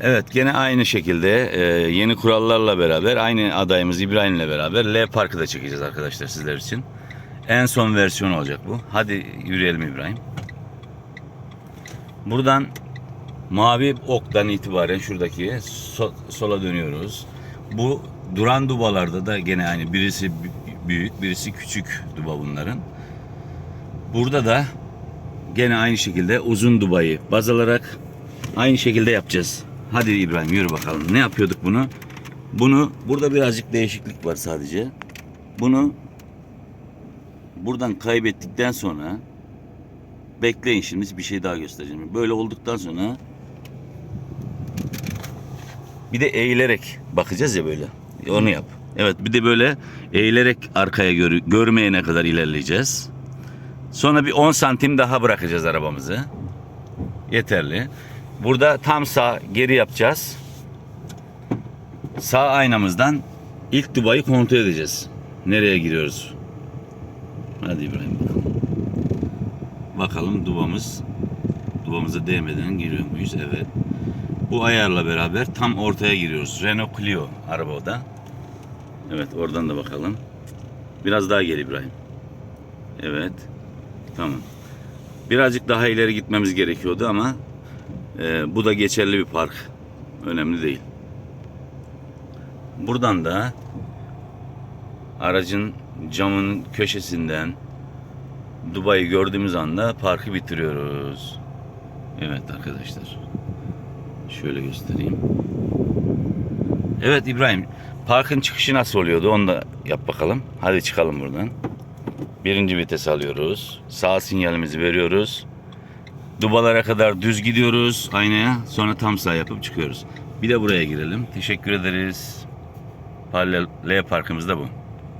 Evet gene aynı şekilde e, yeni kurallarla beraber aynı adayımız İbrahim'le beraber L Park'ı da çekeceğiz arkadaşlar sizler için. En son versiyon olacak bu. Hadi yürüyelim İbrahim. Buradan mavi oktan itibaren şuradaki so- sola dönüyoruz. Bu duran dubalarda da gene aynı birisi büyük birisi küçük duba bunların. Burada da gene aynı şekilde uzun dubayı baz alarak aynı şekilde yapacağız. Hadi İbrahim yürü bakalım. Ne yapıyorduk bunu? Bunu burada birazcık değişiklik var sadece. Bunu buradan kaybettikten sonra bekleyin şimdi bir şey daha göstereceğim. Böyle olduktan sonra bir de eğilerek bakacağız ya böyle. Onu yap. Evet bir de böyle eğilerek arkaya gör, görmeyene kadar ilerleyeceğiz. Sonra bir 10 santim daha bırakacağız arabamızı. Yeterli. Burada tam sağ geri yapacağız. Sağ aynamızdan ilk dubayı kontrol edeceğiz. Nereye giriyoruz? Hadi İbrahim bakalım. Bakalım dubamız dubamıza değmeden giriyor muyuz? Evet. Bu ayarla beraber tam ortaya giriyoruz. Renault Clio arabada. Evet oradan da bakalım. Biraz daha gel İbrahim. Evet. Tamam. Birazcık daha ileri gitmemiz gerekiyordu ama e, bu da geçerli bir park. Önemli değil. Buradan da aracın camın köşesinden Dubai'yi gördüğümüz anda parkı bitiriyoruz. Evet arkadaşlar. Şöyle göstereyim. Evet İbrahim. Parkın çıkışı nasıl oluyordu? Onu da yap bakalım. Hadi çıkalım buradan. Birinci vites alıyoruz. Sağ sinyalimizi veriyoruz. Dubalara kadar düz gidiyoruz aynaya. Sonra tam sağ yapıp çıkıyoruz. Bir de buraya girelim. Teşekkür ederiz. Paralel L parkımız da bu.